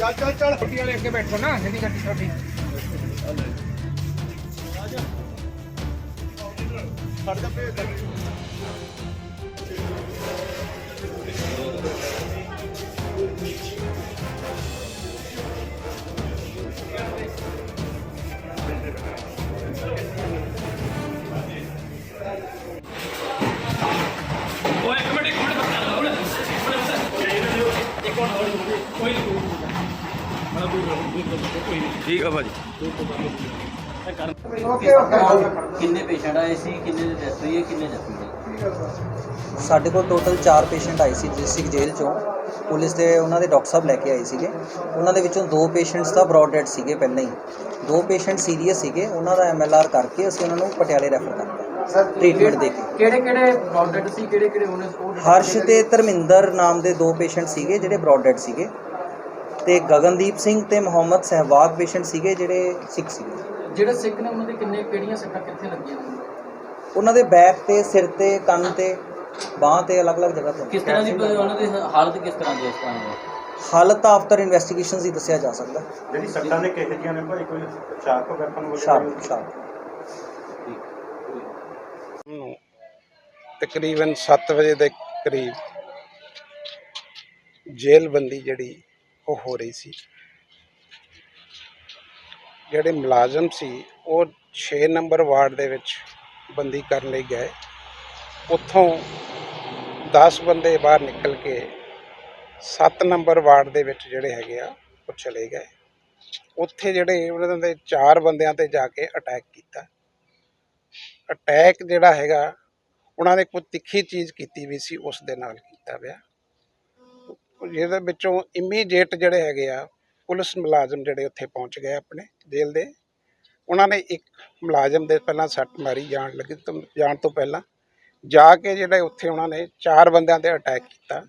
ਚੱਲ ਚੱਲ ਚੱਲ। ਗੱਡੀ ਵਾਲੇ ਅੱਗੇ ਬੈਠੋ ਨਾ ਜਿਹੜੀ ਗੱਡੀ ਛੋਟੀ ਛੱਡ ਜਾ ਭੇਜ ਠੀਕ ਆ ਭਾਜੀ। ਕਿੰਨੇ ਪੇਸ਼ੈਂਟ ਆਏ ਸੀ ਕਿੰਨੇ ਦੀ ਡੈਥ ਹੋਈ ਹੈ ਕਿੰਨੇ ਜ਼ਖਮੀ ਨੇ ਸਾਡੇ ਕੋਲ ਟੋਟਲ 4 ਪੇਸ਼ੈਂਟ ਆਏ ਸੀ ਡਿਸਟ੍ਰਿਕਟ ਜੇਲ੍ਹ ਚੋਂ। ਪੁਲਿਸ ਦੇ ਉਹਨਾਂ ਦੇ ਡਾਕਟਰ ਸਾਹਿਬ ਲੈ ਕੇ ਆਏ ਸੀਗੇ। ਉਹਨਾਂ ਦੇ ਵਿੱਚੋਂ ਦੋ ਪੇਸ਼ੈਂਟਸ ਤਾਂ ਬ੍ਰੌਡ ਡੈਡ ਸੀਗੇ ਪਹਿਲਾਂ ਹੀ। ਦੋ ਪੇਸ਼ੈਂਟ ਸੀਰੀਅਸ ਸੀਗੇ ਉਹਨਾਂ ਦਾ ਐਮਐਲਆਰ ਕਰਕੇ ਅਸੀਂ ਉਹਨਾਂ ਨੂੰ ਪਟਿਆਲੇ ਰੈਫਰ ਕਰਤਾ ਟ੍ਰੀਟਮੈਂਟ ਦੇ ਕੇ ਕਿਹੜੇ ਕਿਹੜੇ ਬ੍ਰੌਡਡ ਸੀ ਕਿਹੜੇ ਕਿਹੜੇ ਉਹਨੇ ਉਹ ਹਰਸ਼ ਤੇ ਧਰਮਿੰਦਰ ਨਾਮ ਦੇ ਦੋ ਪੇਸ਼ੈਂਟ ਸੀਗੇ ਜਿਹੜੇ ਬ੍ਰੌਡ ਡੈਡ ਸੀਗੇ। ਤੇ ਗਗਨਦੀਪ ਸਿੰਘ ਤੇ ਮੁਹੰਮਦ ਸਹਿਵਾਗ ਪੇਸ਼ੈਂਟ ਸੀਗੇ ਜਿਹੜੇ ਸਿੱਖ ਸੀਗੇ। ਜਿਹੜੇ ਸਿੱਖ ਨੇ ਉਹਨਾਂ ਦੇ ਕਿੰਨੇ ਕਿਹੜੀਆਂ ਸੱਟਾਂ ਕਿੱਥੇ ਲੱਗੀਆਂ ਨੇ? ਉਹਨਾਂ ਦੇ ਬੈਕ ਤੇ ਸਿਰ ਤੇ ਕੰਨ ਤੇ ਬਾਹ ਤੇ ਅਲੱਗ-ਅਲੱਗ ਜਗ੍ਹਾ ਤੇ। ਕਿਸ ਤਰ੍ਹਾਂ ਦੀ ਉਹਨਾਂ ਦੀ ਹਾਲਤ ਕਿਸ ਤਰ੍ਹਾਂ ਦੀ ਟਾਈਮ ਹਾਲਤ ਆਫਟਰ ਇਨਵੈਸਟੀਗੇਸ਼ਨਸ ਹੀ ਦੱਸਿਆ ਜਾ ਸਕਦਾ। ਜਿਹੜੀ ਸੱਟਾਂ ਨੇ ਕਿਹੋ ਜਿਹੀਆਂ ਨੇ ਭਾਈ? ਕੋਈ ਸ਼ਾਰਪ ਵੈਪਨ ਵਗੈਰਾ ਸ਼ਾਰਪ ਸ਼ਾਰਪ। ਨੂੰ ਤਕਰੀਬਨ 7 ਵਜੇ ਦੇ ਕਰੀਬ ਜੇਲ੍ਹਬੰਦੀ ਜਿਹੜੀ ਉਹ ਹੋ ਰਹੀ ਸੀ। ਜਿਹੜੇ ਮੁਲਾਜ਼ਮ ਸੀ, ਉਹ 6 ਨੰਬਰ ਵਾਰਡ ਦੇ ਵਿੱਚ ਬੰਦੀ ਕਰਨ ਲਈ ਗਏ। ਉੱਥੋਂ 10 ਬੰਦੇ ਬਾਹਰ ਨਿਕਲ ਕੇ 7 ਨੰਬਰ ਵਾਰਡ ਦੇ ਵਿੱਚ ਜਿਹੜੇ ਹੈਗੇ ਆ, ਉਹ ਚਲੇ ਗਏ। ਉੱਥੇ ਜਿਹੜੇ ਉਹਨਾਂ ਦੇ ਚਾਰ ਬੰਦਿਆਂ ਤੇ ਜਾ ਕੇ ਅਟੈਕ ਕੀਤਾ। ਅਟੈਕ ਜਿਹੜਾ ਹੈਗਾ, ਉਹਨਾਂ ਨੇ ਕੋਈ ਤਿੱਖੀ ਚੀਜ਼ ਕੀਤੀ ਵੀ ਸੀ, ਉਸ ਦੇ ਨਾਲ ਕੀਤਾ ਪਿਆ। ਜਿਹਦੇ ਵਿੱਚੋਂ ਇਮੀਡੀਏਟ ਜਿਹੜੇ ਹੈਗੇ ਆ, ਪੁਲਿਸ ਮੁਲਾਜ਼ਮ ਜਿਹੜੇ ਉੱਥੇ ਪਹੁੰਚ ਗਏ ਆਪਣੇ ਜੇਲ੍ਹ ਦੇ। ਉਹਨਾਂ ਨੇ ਇੱਕ ਮੁਲਾਜ਼ਮ ਦੇ ਪਹਿਲਾਂ ਸੱਟ ਮਾਰੀ ਜਾਣ ਲੱਗੀ ਤੋਂ, ਜਾਣ ਤੋਂ ਪਹਿਲਾਂ। ਜਾ ਕੇ ਜਿਹੜੇ ਉੱਥੇ ਉਹਨਾਂ ਨੇ ਚਾਰ ਬੰਦਿਆਂ ਤੇ ਅਟੈਕ ਕੀਤਾ।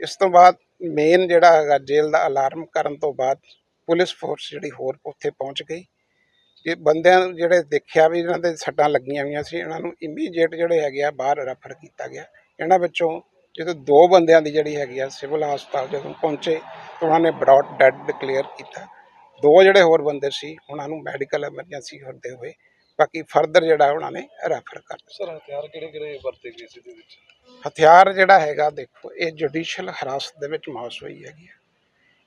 ਇਸ ਤੋਂ ਬਾਅਦ ਮੇਨ ਜਿਹੜਾ ਹੈਗਾ ਜੇਲ੍ਹ ਦਾ ਅਲਾਰਮ ਕਰਨ ਤੋਂ ਬਾਅਦ ਪੁਲਿਸ ਫੋਰਸ ਜਿਹੜੀ ਹੋਰ ਉੱਥੇ ਪਹੁੰਚ ਗਈ। ਕਿ ਬੰਦਿਆਂ ਨੂੰ ਜਿਹੜੇ ਦੇਖਿਆ ਵੀ ਇਹਨਾਂ ਦੇ ਸੱਟਾਂ ਲੱਗੀਆਂ ਹੋਈਆਂ ਸੀ, ਇਹਨਾਂ ਨੂੰ ਇਮੀਡੀਏਟ ਜਿਹੜੇ ਹੈਗੇ ਆ ਬਾਹਰ ਰੈਫਰ ਕੀਤਾ ਗਿਆ। ਇਹਨਾਂ ਵਿੱਚੋਂ ਜਦੋਂ ਦੋ ਬੰਦਿਆਂ ਦੀ ਜਿਹੜੀ ਹੈਗੀ ਆ ਸਿਵਲ ਹਸਪਤਾਲ ਜਦੋਂ ਪਹੁੰਚੇ ਤਾਂ ਉਹਨਾਂ ਨੇ ਬ੍ਰੌਡ ਡੈਡ ਡਿਕਲੇਅਰ ਕੀਤਾ। ਦੋ ਜਿਹੜੇ ਹੋਰ ਬੰਦੇ ਸੀ ਉਹਨਾਂ ਨੂੰ ਮੈਡੀਕਲ ਐਮਰਜੈਂਸੀ ਹੁੰਦੇ ਹੋਏ ਬਾਕੀ ਫਰਦਰ ਜਿਹੜਾ ਉਹਨਾਂ ਨੇ ਰੈਫਰ ਕਰ ਸਰ ਹਥਿਆਰ ਕਿਹੜੇ ਕਿਹੜੇ ਵਰਤੇ ਗਏ ਸੀ ਦੇ ਵਿੱਚ? ਹਥਿਆਰ ਜਿਹੜਾ ਹੈਗਾ ਦੇਖੋ ਇਹ ਜੁਡੀਸ਼ੀਅਲ ਹਰਾਸਤ ਦੇ ਵਿੱਚ ਮੌਸ ਹੋਈ ਹੈਗੀ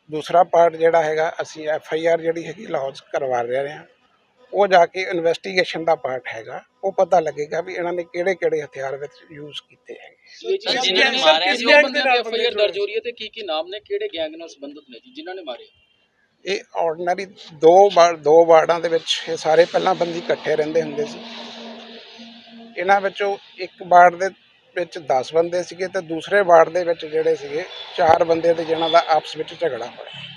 ਦੂਸਰਾ ਪਾਰਟ ਜਿਹੜਾ ਹੈਗਾ ਅਸੀਂ ਐਫ ਆਈ ਆਰ ਜਿਹੜੀ ਹੈਗੀ ਲੌਂਚ ਕਰਵਾ ਰਹੇ ਹਾਂ। ਉਹ ਜਾ ਕੇ ਇਨਵੈਸਟੀਗੇਸ਼ਨ ਦਾ ਪਾਰਟ ਹੈਗਾ। ਉਹ ਪਤਾ ਲੱਗੇਗਾ ਵੀ ਇਹਨਾਂ ਨੇ ਕਿਹੜੇ ਕਿਹੜੇ ਹਥਿਆਰ ਵਿੱਚ ਯੂਜ਼ ਕੀਤੇ ਹੈਗੇ। ਜਿਨ੍ਹਾਂ ਨੇ ਮਾਰਿਆ ਸੀ ਉਹ ਬੰਦੇ ਦੀ ਐਫ ਆਈ ਆਰ ਦਰਜ ਹੋ ਰਹੀ ਹੈ ਤੇ ਕੀ ਕੀ ਨਾਮ ਨੇ ਕਿਹੜੇ ਗੈਂਗ ਨਾਲ ਸੰਬੰਧਿਤ ਨੇ ਜੀ ਜਿਨ੍ਹਾਂ ਨੇ ਮਾਰੇ? ਇਹ ਆਰਡੀਨਰੀ ਦੋ ਵਾਰ ਦੋ ਵਾਰਡਾਂ ਦੇ ਵਿੱਚ ਇਹ ਸਾਰੇ ਪਹਿਲਾਂ ਬੰਦੀ ਇਕੱਠੇ ਰਹਿੰਦੇ ਹੁੰਦੇ ਸੀ। ਇਹਨਾਂ ਵਿੱਚੋਂ ਇੱਕ ਵਾਰਡ ਦੇ ਵਿੱਚ 10 ਬੰਦੇ ਸੀਗੇ ਤੇ ਦੂਸਰੇ ਵਾਰਡ ਦੇ ਵਿੱਚ ਜਿਹੜੇ ਸੀਗੇ ਚਾਰ ਬੰਦੇ ਤੇ ਜਿਨ੍ਹਾਂ ਦਾ ਆਪਸ ਵਿੱਚ ਝਗੜਾ ਹੋਇਆ।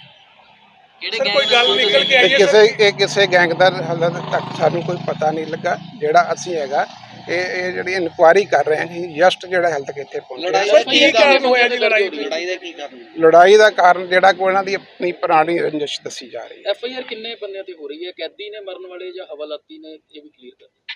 ਕਿਹੜੇ ਸਰ ਕੋਈ ਗੱਲ ਨਿਕਲ ਕੇ ਆਈ ਇਹ ਹੈ ਕਿਸੇ ਇਹ ਕਿਸੇ ਗੈਂਗ ਦਾ ਹਾਲੇ ਤੱਕ ਸਾਨੂੰ ਕੋਈ ਪਤਾ ਨਹੀਂ ਲੱਗਾ। ਜਿਹੜਾ ਅਸੀਂ ਹੈਗਾ ਇਹ ਇਹ ਜਿਹੜੀ ਇਨਕੁਆਇਰੀ ਕਰ ਰਹੇ ਹਾਂ ਕਿ ਜਸਟ ਜਿਹੜਾ ਹਾਲੇ ਤੱਕ ਇੱਥੇ ਪਹੁੰਚਿਆ। ਸਰ ਕੀ ਕਾਰਨ ਹੋਇਆ ਜੀ ਲੜਾਈ ਦਾ? ਲੜਾਈ ਦਾ ਕਾਰਨ? ਜਿਹੜਾ ਕੋਈ ਇਹਨਾਂ ਦੀ ਆਪਣੀ ਪੁਰਾਣੀ ਰੰਜਿਸ਼ ਦੱਸੀ ਜਾ ਰਹੀ ਹੈ। ਐਫ ਆਈ ਆਰ ਕਿੰਨੇ ਬੰਦਿਆਂ ਤੇ ਹੋ ਰਹੀ ਹੈ? ਕੈਦੀ ਨੇ ਮਰਨ ਵਾਲੇ ਜਾਂ ਹਵਾਲਾਤੀ ਨੇ? ਇਹ ਵੀ ਕਲੀਅਰ ਕਰ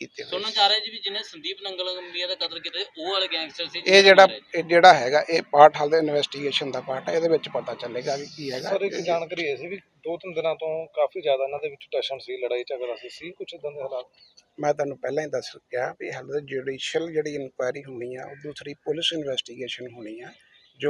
ਕੀਤੇ ਹੋਏ ਸੁਣਨ ਚ ਆ ਰਿਹਾ ਜੀ ਵੀ ਜਿਹਨੇ ਸੰਦੀਪ ਨੰਗਲ ਗੰਬੀਆ ਦਾ ਕਤਲ ਕੀਤਾ ਸੀ, ਉਹ ਵਾਲੇ ਗੈਂਗਸਟਰ ਸੀ ਇਹ ਜਿਹੜਾ ਇਹ ਜਿਹੜਾ ਹੈਗਾ ਇਹ ਪਾਰਟ ਹਾਲੇ ਇਨਵੈਸਟੀਗੇਸ਼ਨ ਦਾ ਪਾਰਟ ਹੈ ਇਹਦੇ ਵਿੱਚ ਪਤਾ ਚੱਲੇਗਾ ਵੀ ਕੀ ਹੈਗਾ। ਸਰ ਇੱਕ ਜਾਣਕਾਰੀ ਇਹ ਸੀ ਵੀ ਦੋ ਤਿੰਨ ਦਿਨਾਂ ਤੋਂ ਕਾਫੀ ਜ਼ਿਆਦਾ ਇਹਨਾਂ ਦੇ ਵਿੱਚ ਟੈਸ਼ਨ ਸੀ ਲੜਾਈ ਝਗੜਾ ਸੀ ਸੀ ਕੁਝ ਇਦਾਂ ਦੇ ਹਾਲਾਤ? ਮੈਂ ਤੁਹਾਨੂੰ ਪਹਿਲਾਂ ਹੀ ਦੱਸ ਚੁੱਕਿਆ ਵੀ ਹਾਲੇ ਜੁਡੀਸ਼ੀਅਲ ਜਿਹੜੀ ਇਨਕੁਆਇਰੀ ਹੋਣੀ ਆ ਉਹ ਦੂਸਰੀ ਪੁਲਿਸ ਇਨਵੈਸਟੀਗੇਸ਼ਨ ਹੋਣੀ ਆ।